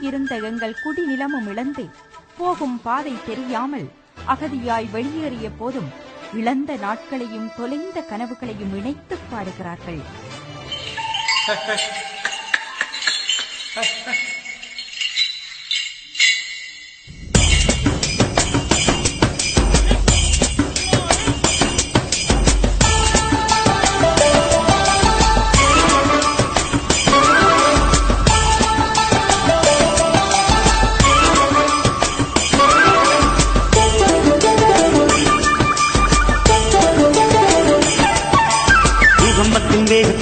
குடியிருந்த எங்கள் குடிநிலமும் இழந்து போகும் பாதை தெரியாமல் அகதியாய் வெளியேறிய போதும் இழந்த நாட்களையும் தொலைந்த கனவுகளையும் இணைத்துப் பாடுகிறார்கள்.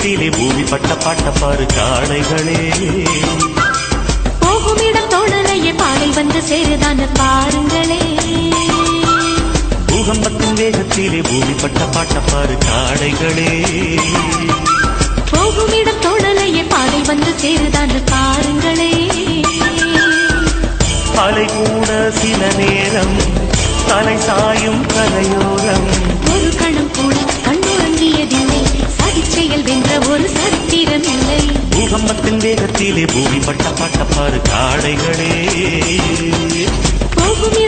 வேகத்திலே பூமி பட்ட பாட்ட பாரு காளைகளே. போகுமிடம் தோணலையே பாடல் வந்து சேருதான பாருங்களே. பூகம்பத்தின் வேகத்திலே பூமி பட்ட பாட்ட பாரு காளைகளே. போகுமிடம் தோணலையே பாடல் வந்து சேருதான பாருங்களே. அலை கூட சில நேரம் தலை சாயும் கரையோரம் ஒரு கணம் கூட பாட்ட காளைகளே. போகுமிடம்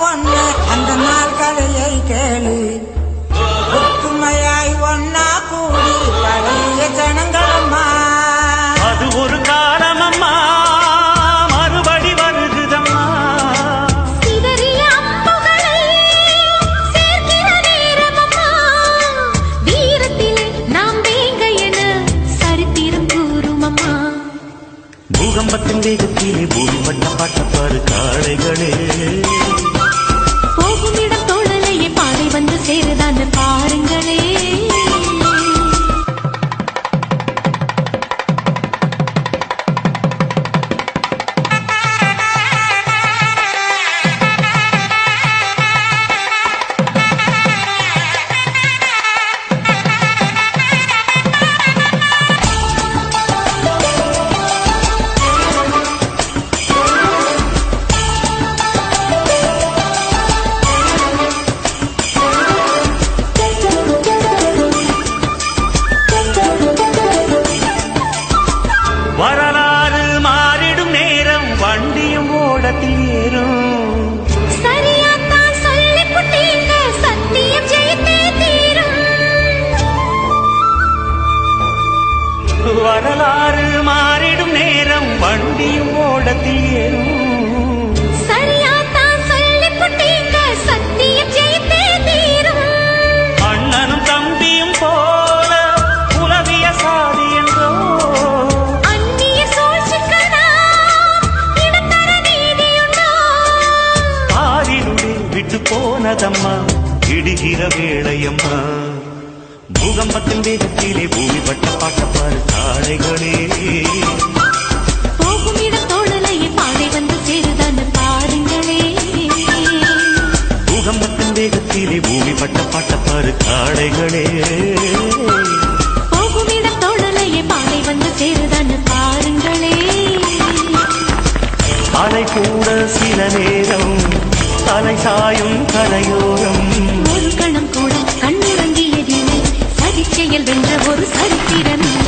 பொண்ணு அந்த நாள் கதையை கேளு. ஓடத்தில் ஏறும். வரலாறு மாறிடும் நேரம் வண்டியும் ஓடத்தில் ஏறும் போனதம்மா இடுகிற வேளையம்மா. பூகம்பத்தின் வேகத்திலே பூமி பட்ட பாட்ட பாரு காளைகளே போகுமிடம் தோழலையே பாதை வந்து சேருதான பாருங்களே. பூகம்பத்தின் வேகத்திலே பூமி பட்ட பாட்ட பாரு காளைகளே போகுமிடம் தோழலையே பாதை வந்து சேருதான பாருங்களே. அலை கூட சில நேரம் தலை சாயும் கரையோரம் ஒரு கணம் கூட கண்ணுறங்கியதில்லை. சதிச்செயல் வென்ற ஒரு சரித்திரம்.